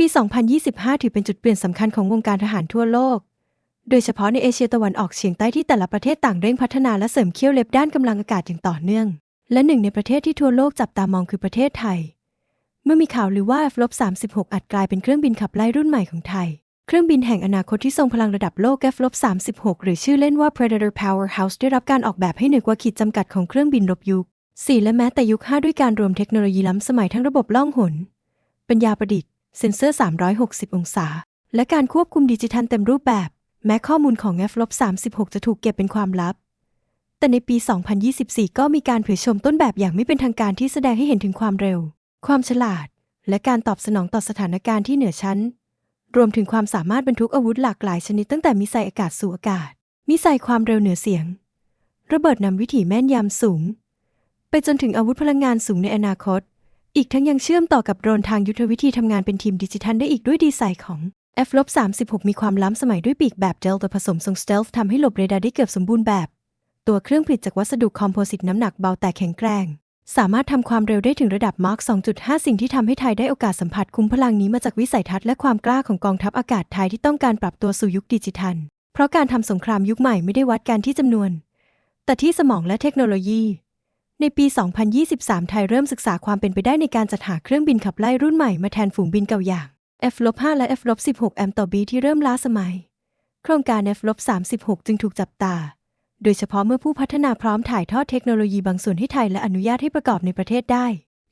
ปี 2025 ถือเป็นจุดเปลี่ยนสำคัญของวงการทหารทั่วโลก โดยเฉพาะในเอเชียตะวันออกเฉียงใต้ที่แต่ละประเทศต่างเร่งพัฒนาและเสริมเขี้ยวเล็บด้านกำลังอากาศอย่างต่อเนื่อง และหนึ่งในประเทศที่ทั่วโลกจับตามองคือประเทศไทย เมื่อมีข่าวลือว่า F-36 อาจกลายเป็นเครื่องบินขับไล่รุ่นใหม่ของไทย เครื่องบินแห่งอนาคตที่ทรงพลังระดับโลก F-36 หรือชื่อเล่นว่า Predator Powerhouse ได้รับการออกแบบให้เหนือกว่าขีดจำกัดของเครื่องบินรบยุค 4 และแม้แต่ยุค 5 ด้วยการรวมเทคโนโลยีล้ำสมัยทั้งระบบล่องหน ปัญญาประดิษฐ์ เซ็นเซอร์ 360 องศา และการควบคุมดิจิทัลเต็มรูปแบบ แม้ข้อมูลของ F-36 จะถูกเก็บเป็นความลับ แต่ในปี 2024 ก็มีการเผยชมต้นแบบอย่างไม่เป็นทางการที่แสดงให้เห็นถึงความเร็ว ความฉลาด และการตอบสนองต่อสถานการณ์ที่เหนือชั้น รวมถึงความสามารถบรรทุกอาวุธหลากหลายชนิดตั้งแต่มิสไซล์อากาศสู่อากาศ มิสไซล์ความเร็วเหนือเสียง ระเบิดนำวิถีแม่นยำสูง ไปจนถึงอาวุธพลังงานสูงในอนาคต อีกทั้งยังเชื่อมต่อกับโดรนทางยุทธวิธีทำงานเป็นทีมดิจิทัลได้อีกด้วยดีไซน์ของ F-36 มีความล้ำสมัยด้วยปีกแบบเดลต้าผสมทรงสเตลฟ์ทำให้หลบเรดาร์ได้เกือบสมบูรณ์แบบ ตัวเครื่องผลิตจากวัสดุคอมโพสิตน้ำหนักเบาแต่แข็งแกร่ง สามารถทำความเร็วได้ถึงระดับมาร์ค2.5 สิ่งที่ทำให้ไทยได้โอกาสสัมผัสคุ้มพลังนี้มาจากวิสัยทัศน์และความกล้าของกองทัพอากาศไทยที่ต้องการปรับตัวสู่ยุคดิจิทัล เพราะการทำสงครามยุคใหม่ไม่ได้วัดกันที่จำนวน แต่ที่สมองและเทคโนโลยี ในปี 2023 ไทยเริ่มศึกษาความเป็นไปได้ในการจัดหาเครื่องบินขับไล่รุ่นใหม่มาแทนฝูงบินเก่าอย่าง F-5 และ F-16 แอมต่อบีที่เริ่มล้าสมัย โครงการ F-36 จึงถูกจับตา โดยเฉพาะเมื่อผู้พัฒนาพร้อมถ่ายทอดเทคโนโลยีบางส่วนให้ไทยและอนุญาตให้ประกอบในประเทศได้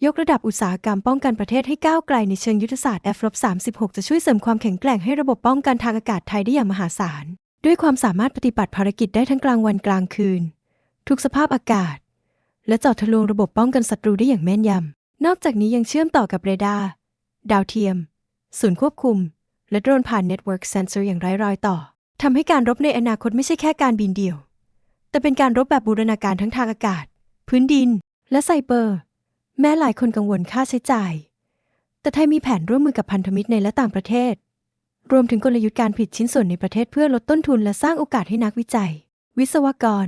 ยกระดับอุตสาหกรรมป้องกันประเทศให้ก้าวไกลในเชิงยุทธศาสตร์ F-36 จะช่วยเสริมความแข็งแกร่งให้ระบบป้องกันทางอากาศไทยได้อย่างมหาศาล ด้วยความสามารถปฏิบัติภารกิจได้ทั้งกลางวันกลางคืน ทุกสภาพอากาศ และเจาะทะลวงระบบป้องกันศัตรูได้อย่างแม่นยำ นอกจากนี้ยังเชื่อมต่อกับเรดาร์ ดาวเทียม ศูนย์ควบคุม และโดรนผ่านเน็ตเวิร์กเซนเซอร์อย่างไร้รอยต่อ ทำให้การรบในอนาคตไม่ใช่แค่การบินเดี่ยว แต่เป็นการรบแบบบูรณาการทั้งทางอากาศ พื้นดิน และไซเบอร์ แม้หลายคนกังวลค่าใช้จ่าย แต่ไทยมีแผนร่วมมือกับพันธมิตรในและต่างประเทศ รวมถึงกลยุทธ์การผลิตชิ้นส่วนในประเทศเพื่อลดต้นทุนและสร้างโอกาสให้นักวิจัย วิศวกร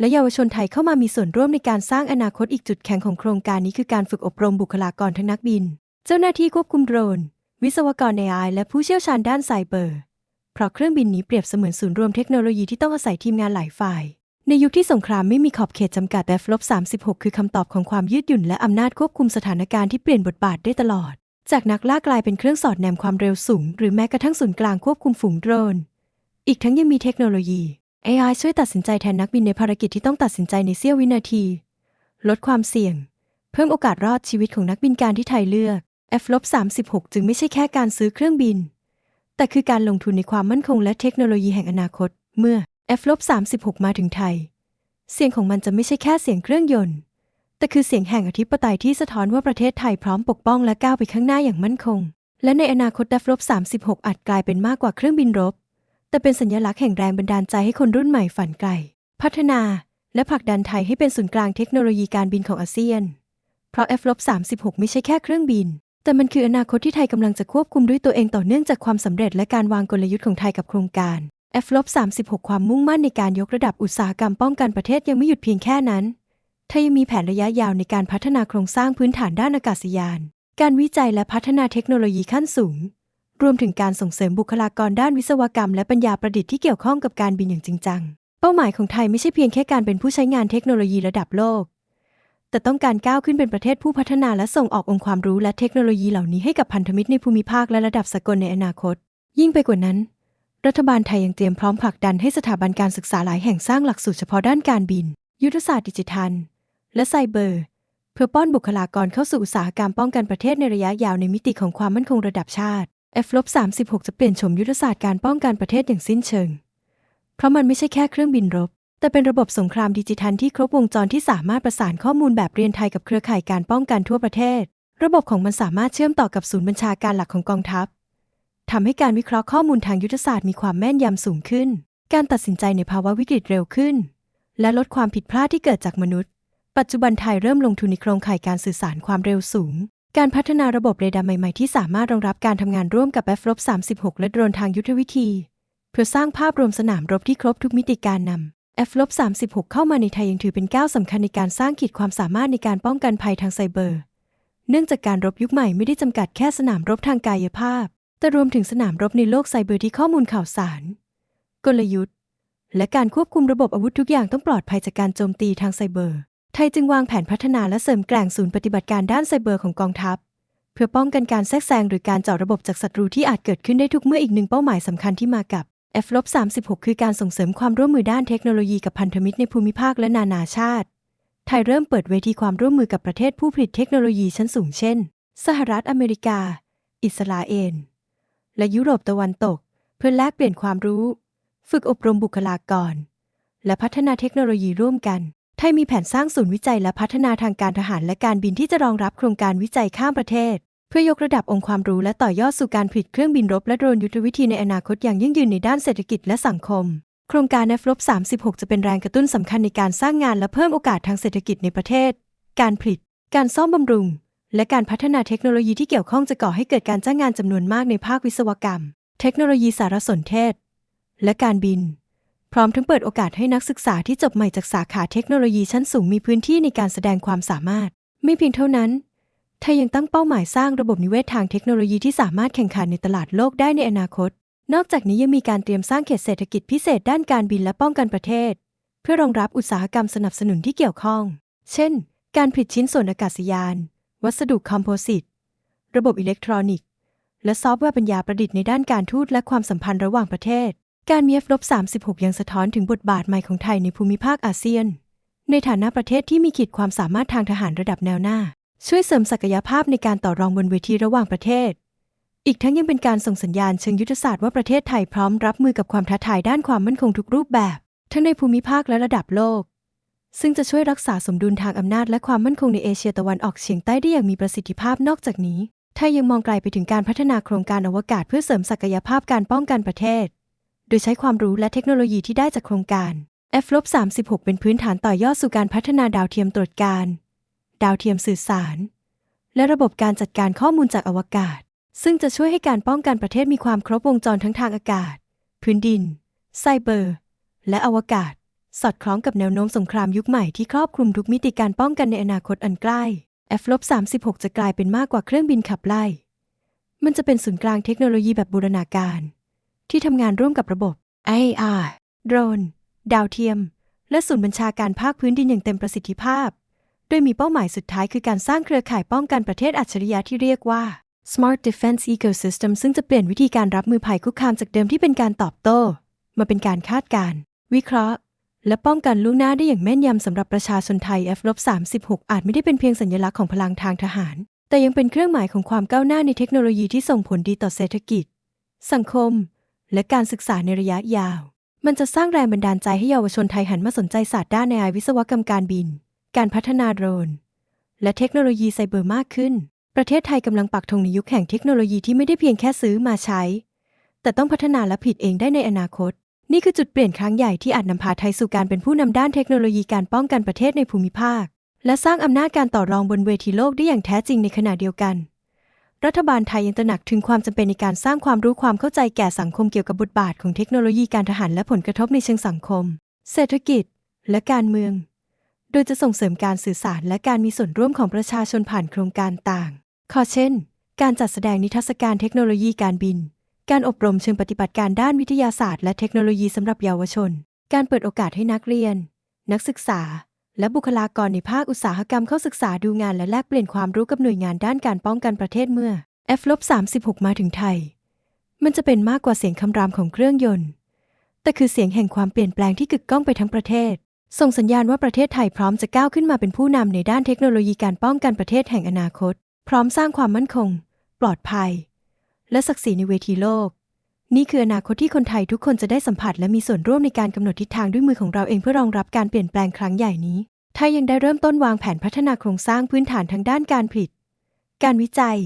และเยาวชนไทยเข้ามามีส่วนร่วมในการสร้างอนาคตอีกจุดแข็งของโครงการนี้คือการฝึกอบรมบุคลากรทั้งนักบิน เจ้าหน้าที่ควบคุมโดรน วิศวกร AI และผู้เชี่ยวชาญด้านไซเบอร์ เพราะเครื่องบินนี้เปรียบเสมือนศูนย์รวมเทคโนโลยีที่ต้องอาศัยทีมงานหลายฝ่าย ในยุคที่สงครามไม่มีขอบเขตจำกัด F-36 คือคำตอบของความยืดหยุ่นและอำนาจควบคุมสถานการณ์ที่เปลี่ยนบทบาทได้ตลอด จากนักล่ากลายเป็นเครื่องสอดแนมความเร็วสูง หรือแม้กระทั่งศูนย์กลางควบคุมฝูงโดรน อีกทั้งยังมีเทคโนโลยี AI ช่วยตัดสินใจแทนนักบินในภารกิจที่ต้องตัดสินใจในเสี้ยววินาที ลดความเสี่ยง เพิ่มโอกาสรอดชีวิตของนักบินการที่ไทยเลือก F-36 จึงไม่ใช่แค่การซื้อเครื่องบิน แต่คือการลงทุนในความมั่นคงและเทคโนโลยีแห่งอนาคต เมื่อ F-36 มาถึงไทย เสียงของมันจะไม่ใช่แค่เสียงเครื่องยนต์ แต่คือเสียงแห่งอธิปไตยที่สะท้อนว่าประเทศไทยพร้อมปกป้องและก้าวไปข้างหน้าอย่างมั่นคง และในอนาคต F-36 อาจกลายเป็นมากกว่าเครื่องบินรบ แต่เป็นสัญลักษณ์แห่งแรงบันดาลใจให้คนรุ่นใหม่ฝันไกล พัฒนาและผลักดันไทยให้เป็นศูนย์กลางเทคโนโลยีการบินของอาเซียน เพราะ F-36 ไม่ใช่แค่เครื่องบิน แต่มันคืออนาคตที่ไทยกำลังจะควบคุมด้วยตัวเองต่อเนื่องจากความสำเร็จและการวางกลยุทธ์ของไทยกับโครงการ F-36 ความมุ่งมั่นในการยกระดับอุตสาหกรรมป้องกันประเทศยังไม่หยุดเพียงแค่นั้นไทยยังมีแผนระยะยาวในการพัฒนาโครงสร้างพื้นฐานด้านอากาศยาน การวิจัยและพัฒนาเทคโนโลยีขั้นสูง รวมถึงการส่งเสริมบุคลากรด้านวิศวกรรมและปัญญาประดิษฐ์ที่เกี่ยวข้องกับการบินอย่างจริงจัง เป้าหมายของไทยไม่ใช่เพียงแค่การเป็นผู้ใช้งานเทคโนโลยีระดับโลก แต่ต้องการก้าวขึ้นเป็นประเทศผู้พัฒนาและส่งออกองค์ความรู้และเทคโนโลยีเหล่านี้ให้กับพันธมิตรในภูมิภาคและระดับสากลในอนาคต ยิ่งไปกว่านั้น รัฐบาลไทยยังเตรียมพร้อมผลักดันให้สถาบันการศึกษาหลายแห่งสร้างหลักสูตรเฉพาะด้านการบิน ยุทธศาสตร์ดิจิทัล และไซเบอร์ เพื่อป้อนบุคลากรเข้าสู่อุตสาหกรรมป้องกันประเทศในระยะยาวในมิติของความมั่นคงระดับชาติ F-36 จะเปลี่ยนโฉมยุทธศาสตร์การป้องกันประเทศอย่างสิ้นเชิง เพราะมันไม่ใช่แค่เครื่องบินรบ แต่เป็นระบบสงครามดิจิทัลที่ครบวงจรที่สามารถประสานข้อมูลแบบเรียนไทยกับเครือข่ายการป้องกันทั่วประเทศ ระบบของมันสามารถเชื่อมต่อกับศูนย์บัญชาการหลักของกองทัพทำให้การวิเคราะห์ข้อมูลทางยุทธศาสตร์มีความแม่นยำสูงขึ้น การตัดสินใจในภาวะวิกฤตเร็วขึ้น และลดความผิดพลาดที่เกิดจากมนุษย์ ปัจจุบันไทยเริ่มลงทุนในโครงข่ายการสื่อสารความเร็วสูง การพัฒนาระบบเรดาร์ใหม่ๆ ที่สามารถรองรับการทำงานร่วมกับ F-36 และโดรนทางยุทธวิธี เพื่อสร้างภาพรวมสนามรบที่ครบทุกมิติการนำ F-36 เข้ามาในไทยยังถือเป็นก้าวสำคัญในการสร้างขีดความสามารถในการป้องกันภัยทางไซเบอร์ เนื่องจากการรบยุคใหม่ไม่ได้จำกัดแค่สนามรบทางกายภาพ แต่รวมถึงสนามรบในโลกไซเบอร์ที่ข้อมูลข่าวสาร กลยุทธ์ และการควบคุมระบบอาวุธทุกอย่างต้องปลอดภัยจากการโจมตีทางไซเบอร์ ไทยจึงวางแผนพัฒนาและเสริมแกร่งศูนย์ปฏิบัติการด้านไซเบอร์ของกองทัพ เพื่อป้องกันการแทรกแซงหรือการเจาะระบบจากศัตรูที่อาจเกิดขึ้นได้ทุกเมื่ออีกหนึ่งเป้าหมายสำคัญที่มากับ F-36 คือการส่งเสริมความร่วมมือด้านเทคโนโลยีกับพันธมิตรในภูมิภาคและนานาชาติ ไทยเริ่มเปิดเวทีความร่วมมือกับประเทศผู้ผลิตเทคโนโลยีชั้นสูงเช่น สหรัฐอเมริกา อิสราเอล และยุโรปตะวันตก เพื่อแลกเปลี่ยนความรู้ ฝึกอบรมบุคลากร และพัฒนาเทคโนโลยีร่วมกัน ไทยมีแผนสร้างศูนย์วิจัยและพัฒนาทางการทหารและการบินที่จะรองรับโครงการวิจัยข้ามประเทศ เพื่อยกระดับองค์ความรู้และต่อยอดสู่การผลิตเครื่องบินรบและโดรนยุทธวิธีในอนาคตอย่างยั่งยืนในด้านเศรษฐกิจและสังคม โครงการ F 36จะเป็นแรงกระตุ้นสำคัญในการสร้างงานและเพิ่มโอกาสทางเศรษฐกิจในประเทศ การผลิต การซ่อมบำรุง และการพัฒนาเทคโนโลยีที่เกี่ยวข้องจะก่อให้เกิดการจ้างงานจำนวนมากในภาควิศวกรรม เทคโนโลยีสารสนเทศ และการบิน พร้อมทั้งเปิดโอกาสให้นักศึกษาที่จบใหม่จากสาขาเทคโนโลยีชั้นสูงมีพื้นที่ในการแสดงความสามารถ ไม่เพียงเท่านั้นไทยยังตั้งเป้าหมายสร้างระบบนิเวศทางเทคโนโลยีที่สามารถแข่งขันในตลาดโลกได้ในอนาคต นอกจากนี้ยังมีการเตรียมสร้างเขตเศรษฐกิจพิเศษด้านการบินและป้องกันประเทศ เพื่อรองรับอุตสาหกรรมสนับสนุนที่เกี่ยวข้อง เช่น การผลิตชิ้นส่วนอากาศยาน วัสดุคอมโพสิต ระบบอิเล็กทรอนิกส์ และซอฟต์แวร์ปัญญาประดิษฐ์ในด้านการทูตและความสัมพันธ์ระหว่างประเทศ การมี F-36 ยังสะท้อนถึงบทบาทใหม่ของไทยในภูมิภาคอาเซียน ในฐานะประเทศที่มีขีดความสามารถทางทหารระดับแนวหน้า ช่วยเสริมศักยภาพในการต่อรองบนเวทีระหว่างประเทศ อีกทั้งยังเป็นการส่งสัญญาณเชิงยุทธศาสตร์ว่าประเทศไทยพร้อมรับมือกับความท้าทายด้านความมั่นคงทุกรูปแบบ ทั้งในภูมิภาคและระดับโลก ซึ่งจะช่วยรักษาสมดุลทางอำนาจและความมั่นคงในเอเชียตะวันออกเฉียงใต้ได้อย่างมีประสิทธิภาพนอกจากนี้ไทยยังมองไกลไปถึงการพัฒนาโครงการอวกาศเพื่อเสริมศักยภาพการป้องกันประเทศ โดยใช้ความรู้และเทคโนโลยีที่ได้จากโครงการ F-36 เป็นพื้นฐานต่อยอดสู่การพัฒนาดาวเทียมตรวจการ ดาวเทียมสื่อสาร และระบบการจัดการข้อมูลจากอวกาศ ซึ่งจะช่วยให้การป้องกันประเทศมีความครบวงจรทั้งทางอากาศ พื้นดิน ไซเบอร์ และอวกาศ สอดคล้องกับแนวโน้มสงครามยุคใหม่ที่ครอบคลุมทุกมิติการป้องกันในอนาคตอันใกล้ F-36 จะกลายเป็นมากกว่าเครื่องบินขับไล่ มันจะเป็นศูนย์กลางเทคโนโลยีแบบบูรณาการ ที่ทำงานร่วมกับระบบ AR โดรน ดาวเทียม และศูนย์บัญชาการภาคพื้นดินอย่างเต็มประสิทธิภาพ โดยมีเป้าหมายสุดท้ายคือการสร้างเครือข่ายป้องกันประเทศอัจฉริยะที่เรียกว่า Smart Defense Ecosystem ซึ่งจะเปลี่ยนวิธีการรับมือภัยคุกคามจากเดิมที่เป็นการตอบโต้ มาเป็นการคาดการณ์วิเคราะห์ และป้องกันล่วงหน้าได้อย่างแม่นยำสำหรับประชาชนไทย F-36 อาจไม่ได้เป็นเพียงสัญลักษณ์ของพลังทางทหาร แต่ยังเป็นเครื่องหมายของความก้าวหน้าในเทคโนโลยีที่ส่งผลดีต่อเศรษฐกิจ สังคม และการศึกษาในระยะยาว มันจะสร้างแรงบันดาลใจให้เยาวชนไทยหันมาสนใจศาสตร์ด้าน AI วิศวกรรมการบิน การพัฒนาโดรน และเทคโนโลยีไซเบอร์มากขึ้น ประเทศไทยกำลังปักธงในยุคแห่งเทคโนโลยีที่ไม่ได้เพียงแค่ซื้อมาใช้ แต่ต้องพัฒนาและผลิตเองได้ในอนาคต นี่คือจุดเปลี่ยนครั้งใหญ่ที่อาจนำพาไทยสู่การเป็นผู้นำด้านเทคโนโลยีการป้องกันประเทศในภูมิภาค และสร้างอำนาจการต่อรองบนเวทีโลกได้อย่างแท้จริงในขณะเดียวกัน รัฐบาลไทยยังตระหนักถึงความจำเป็นในการสร้างความรู้ความเข้าใจแก่สังคมเกี่ยวกับบทบาทของเทคโนโลยีการทหารและผลกระทบในเชิงสังคม เศรษฐกิจ และการเมือง โดยจะส่งเสริมการสื่อสารและการมีส่วนร่วมของประชาชนผ่านโครงการต่าง ข้อเช่น การจัดแสดงนิทรรศการเทคโนโลยีการบิน การอบรมเชิงปฏิบัติการด้านวิทยาศาสตร์และเทคโนโลยีสำหรับเยาวชน การเปิดโอกาสให้นักเรียน นักศึกษา และบุคลากรในภาคอุตสาหกรรมเข้าศึกษาดูงานและแลกเปลี่ยนความรู้กับหน่วยงานด้านการป้องกันประเทศเมื่อ F-36 มาถึงไทย มันจะเป็นมากกว่าเสียงคำรามของเครื่องยนต์ แต่คือเสียงแห่งความเปลี่ยนแปลงที่กึกก้องไปทั้งประเทศ ส่งสัญญาณว่าประเทศไทยพร้อมจะก้าวขึ้นมาเป็นผู้นำในด้านเทคโนโลยีการป้องกันประเทศแห่งอนาคต พร้อมสร้างความมั่นคง ปลอดภัย และศักดิ์ศรีในเวทีโลก นี่คืออนาคตที่คนไทยทุกคนจะได้สัมผัสและมีส่วนร่วมในการกำหนดทิศทางด้วยมือของเราเองเพื่อรองรับการเปลี่ยนแปลงครั้งใหญ่นี้ ไทยยังได้เริ่มต้นวางแผนพัฒนาโครงสร้างพื้นฐานทางด้านการผลิต การวิจัย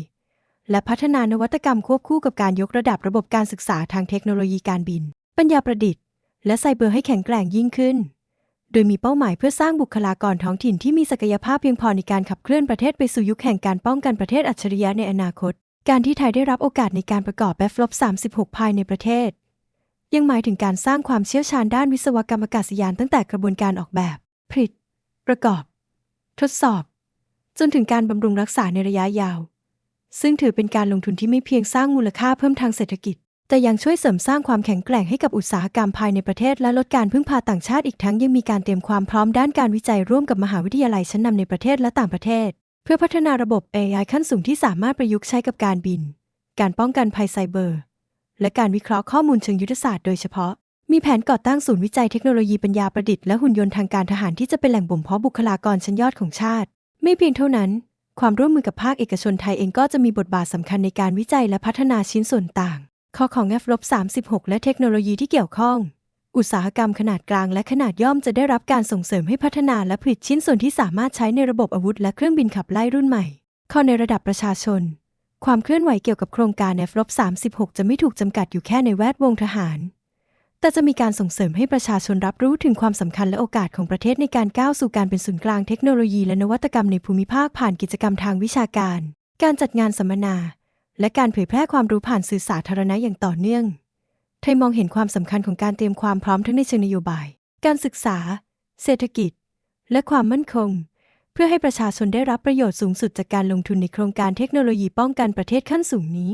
และพัฒนานวัตกรรมควบคู่กับการยกระดับระบบการศึกษาทางเทคโนโลยีการบิน ปัญญาประดิษฐ์ และไซเบอร์ให้แข็งแกร่งยิ่งขึ้น โดยมีเป้าหมายเพื่อสร้างบุคลากรท้องถิ่นที่มีศักยภาพเพียงพอในการขับเคลื่อนประเทศไปสู่ยุคแห่งการป้องกันประเทศอัจฉริยะในอนาคต การที่ไทยได้รับโอกาสในการประกอบ F-36 ภายในประเทศ ยังหมายถึงการสร้างความเชี่ยวชาญด้านวิศวกรรมอากาศยานตั้งแต่กระบวนการออกแบบ ผลิต ประกอบ ทดสอบ จนถึงการบำรุงรักษาในระยะยาว ซึ่งถือเป็นการลงทุนที่ไม่เพียงสร้างมูลค่าเพิ่มทางเศรษฐกิจ แต่ยังช่วยเสริมสร้างความแข็งแกร่งให้กับอุตสาหกรรมภายในประเทศ และลดการพึ่งพาต่างชาติอีกทั้งยังมีการเตรียมความพร้อมด้านการวิจัยร่วมกับมหาวิทยาลัยชั้นนำในประเทศและต่างประเทศ เพื่อพัฒนาระบบ AI ขั้นสูงที่สามารถประยุกต์ใช้กับการบิน การป้องกันภัยไซเบอร์ และการวิเคราะห์ข้อมูลเชิงยุทธศาสตร์โดยเฉพาะ มีแผนก่อตั้งศูนย์วิจัยเทคโนโลยีปัญญาประดิษฐ์และหุ่นยนต์ทางการทหารที่จะเป็นแหล่งบ่มเพาะบุคลากรชั้นยอดของชาติ ไม่เพียงเท่านั้น ความร่วมมือกับภาคเอกชนไทยเองก็จะมีบทบาทสำคัญในการวิจัยและพัฒนาชิ้นส่วนต่างข้อของ F-36 และเทคโนโลยีที่เกี่ยวข้อง อุตสาหกรรมขนาดกลางและขนาดย่อมจะได้รับการส่งเสริมให้พัฒนาและผลิตชิ้นส่วนที่สามารถใช้ในระบบอาวุธและเครื่องบินขับไล่รุ่นใหม่ ข้อในระดับประชาชน ความเคลื่อนไหวเกี่ยวกับโครงการ F-36 จะไม่ถูกจำกัดอยู่แค่ในแวดวงทหาร แต่จะมีการส่งเสริมให้ประชาชนรับรู้ถึงความสำคัญและโอกาสของประเทศในการก้าวสู่การเป็นศูนย์กลางเทคโนโลยีและนวัตกรรมในภูมิภาคผ่านกิจกรรมทางวิชาการ การจัดงานสัมมนา และการเผยแพร่ความรู้ผ่านสื่อสาธารณะอย่างต่อเนื่อง ไทยมองเห็นความสำคัญของการเตรียมความพร้อมทั้งในเชิงนโยบาย การศึกษา เศรษฐกิจ และความมั่นคง เพื่อให้ประชาชนได้รับประโยชน์สูงสุดจากการลงทุนในโครงการเทคโนโลยีป้องกันประเทศขั้นสูงนี้